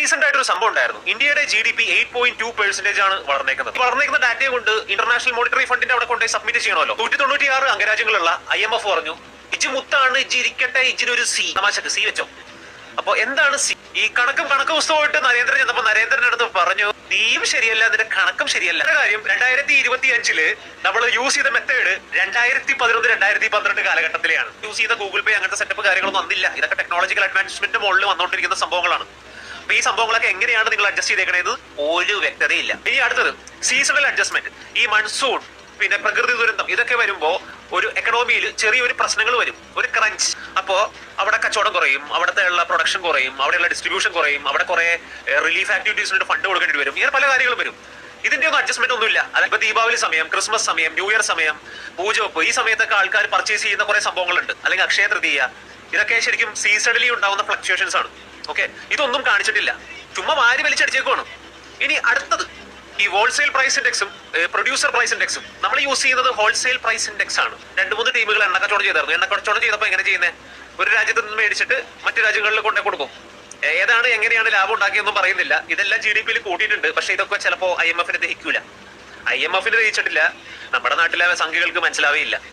Recent ആയിട്ട് ഒരു സംഭവം ഉണ്ടായിരുന്നു. ഇന്ത്യയുടെ G D P eight point two percentage ആണ് വളർന്നേക്കുന്നത്. വളർന്നേക്കുന്ന ഡാറ്റയെ കൊണ്ട് ഇന്റർനാഷണൽ മോണിറ്ററി ഫണ്ടിന്റെ അവിടെ കൊണ്ടുപോയി സബ്മിറ്റ് ചെയ്യണമല്ലോ. നൂറ്റി തൊണ്ണൂറ്റിയാറ് അംഗരാജ്യങ്ങളുള്ള ഐ എം എഫ് പറഞ്ഞു ഇജ് മുത്താണ് ഇജ് ഇജിനൊരു സി തമാശക്ക് സി വെച്ചോ. അപ്പൊ എന്താണ് സി ഈ കണക്കും കണക്ക് പുസ്തകമായിട്ട് നരേന്ദ്രൻ ചെന്നപ്പോ നരേന്ദ്രന്റെ അടുത്ത് പറഞ്ഞു നീയും ശരിയല്ല അതിന്റെ കണക്കും ശരിയല്ല. കാര്യം രണ്ടായിരത്തി ഇരുപത്തി അഞ്ചിൽ നമ്മൾ യൂസ് ചെയ്ത മെത്തേഡ് രണ്ടായിരത്തി പതിനൊന്ന് രണ്ടായിരത്തി പന്ത്രണ്ട് കാലഘട്ടത്തിലെയാണ്. യൂസ് ചെയ്ത ഗൂഗിൾ പേ അങ്ങനത്തെ സെറ്റപ്പ് കാര്യങ്ങളൊന്നും വന്നില്ല ഇതൊക്കെ ടെക്നോളജിക്കൽ അഡ്വാൻസ്മെന്റ് മുകളിൽ വന്നുകൊണ്ടിരിക്കുന്ന സംഭവങ്ങളാണ്. അപ്പൊ ഈ സംഭവങ്ങളൊക്കെ എങ്ങനെയാണ് നിങ്ങൾ അഡ്ജസ്റ്റ് ചെയ്തേക്കണേന്ന് ഒരു വ്യക്തതയില്ല. ഇനി അടുത്തത് സീസണൽ അഡ്ജസ്റ്റ്മെന്റ് ഈ മൺസൂൺ പിന്നെ പ്രകൃതി ദുരന്തം ഇതൊക്കെ വരുമ്പോ ഒരു എക്കണോമിയിൽ ചെറിയൊരു പ്രശ്നങ്ങൾ വരും. ഒരു ക്രഞ്ച് അപ്പോ അവിടെ കച്ചവടം കുറയും അവിടുത്തെ ഉള്ള പ്രൊഡക്ഷൻ കുറയും അവിടെയുള്ള ഡിസ്ട്രിബ്യൂഷൻ കുറയും അവിടെ കുറെ റിലീഫ് ആക്ടിവിറ്റീസിന് ഫണ്ട് കൊടുക്കേണ്ടി വരും. ഇങ്ങനെ പല കാര്യങ്ങളും വരും. ഇതിന്റെ ഒന്നും അഡ്ജസ്റ്റ്മെന്റ് ഒന്നുമില്ല. അതായത് ദീപാവലി സമയം ക്രിസ്മസ് സമയം ന്യൂ ഇയർ സമയം പൂജവെപ്പ് ഈ സമയത്തൊക്കെ ആൾക്കാർ പർച്ചേസ് ചെയ്യുന്ന കുറെ സംഭവങ്ങളുണ്ട്. അല്ലെങ്കിൽ അക്ഷയ തൃതീയ ഇതൊക്കെ ശരിക്കും സീസണലി ഉണ്ടാവുന്ന ഫ്ലക്ച്വേഷൻസ് ആണ്. ഓക്കെ ഇതൊന്നും കാണിച്ചിട്ടില്ല. ചുമ്മാ വാരി വലിച്ചടിച്ചേക്കുവാണ്. ഇനി അടുത്തത് ഈ ഹോൾസെയിൽ പ്രൈസ് ഇൻഡെക്സും പ്രൊഡ്യൂസർ പ്രൈസ് ഇൻഡെക്സും നമ്മൾ യൂസ് ചെയ്യുന്നത് ഹോൾസെയിൽ പ്രൈസ് ഇൻഡെക്സ് ആണ്. രണ്ട് മൂന്ന് ടീമുകൾ എണ്ണ കച്ചവടം ചെയ്തായിരുന്നു. എണ്ണ കച്ചവടം ചെയ്തപ്പോൾ എങ്ങനെ ചെയ്യുന്നത് ഒരു രാജ്യത്ത് നിന്ന് മേടിച്ചിട്ട് മറ്റു രാജ്യങ്ങളിൽ കൊണ്ടേ കൊടുക്കും. ഏതാണ് എങ്ങനെയാണ് ലാഭം ഉണ്ടാക്കിയെന്നും പറയുന്നില്ല. ഇതെല്ലാം ജി ഡി പിയിൽ കൂട്ടിയിട്ടുണ്ട്. പക്ഷേ ഇതൊക്കെ ചിലപ്പോൾ ഐ എം എഫിന് ദഹിക്കൂല. ഐ എം എഫിന് ദഹിച്ചിട്ടില്ല. നമ്മുടെ നാട്ടിലെ സംഖ്യകൾക്ക് മനസ്സിലാവേയില്ല.